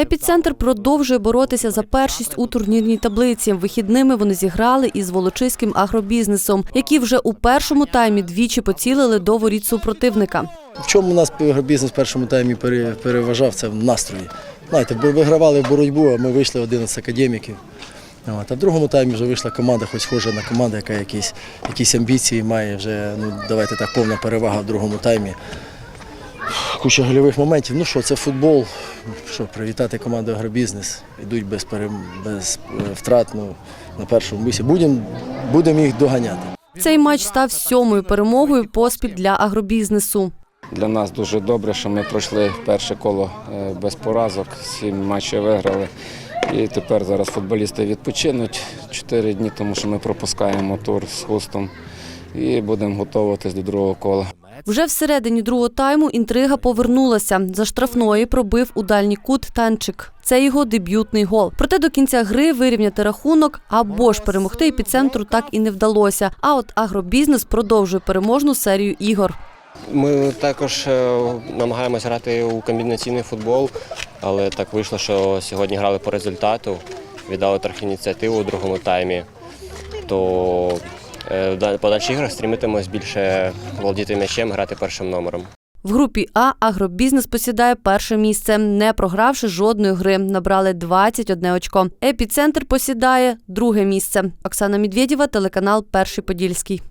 Епіцентр продовжує боротися за першість у турнірній таблиці. Вихідними вони зіграли із волочиським агробізнесом, які вже у першому таймі двічі поцілили до воріт супротивника. В чому у нас бізнес в першому таймі переважав, це в настрої. Знаєте, вигравали боротьбу, а ми вийшли 11 академіків. А в другому таймі вже вийшла команда, хоч схожа на команду, яка якісь, якісь амбіції має вже, ну давайте так, повна перевага в другому таймі. Куча гольових моментів. Ну що, це футбол. Що, привітати команду агробізнес. Йдуть без, пере... без е, втрат ну, на першому бусі. Будемо будем їх доганяти. Цей матч став сьомою перемогою поспіль для агробізнесу. Для нас дуже добре, що ми пройшли перше коло е, без поразок, сім матчів виграли. І тепер зараз футболісти відпочинуть 4 дні, тому що ми пропускаємо тур з хустом і будемо готуватись до другого кола. Вже всередині другого тайму інтрига повернулася. За штрафної пробив у дальній кут танчик. Це його дебютний гол. Проте до кінця гри вирівняти рахунок або ж перемогти епіцентру так і не вдалося. А от агробізнес продовжує переможну серію ігор. Ми також е, намагаємося грати у комбінаційний футбол, але так вийшло, що сьогодні грали по результату, віддали трохи ініціативу у другому таймі. То в да- подальших іграх стрімитимось більше володіти м'ячем, грати першим номером. В групі А агробізнес посідає перше місце, не програвши жодної гри. Набрали 21 очко. Епіцентр посідає друге місце. Оксана Медведєва, телеканал Перший Подільський.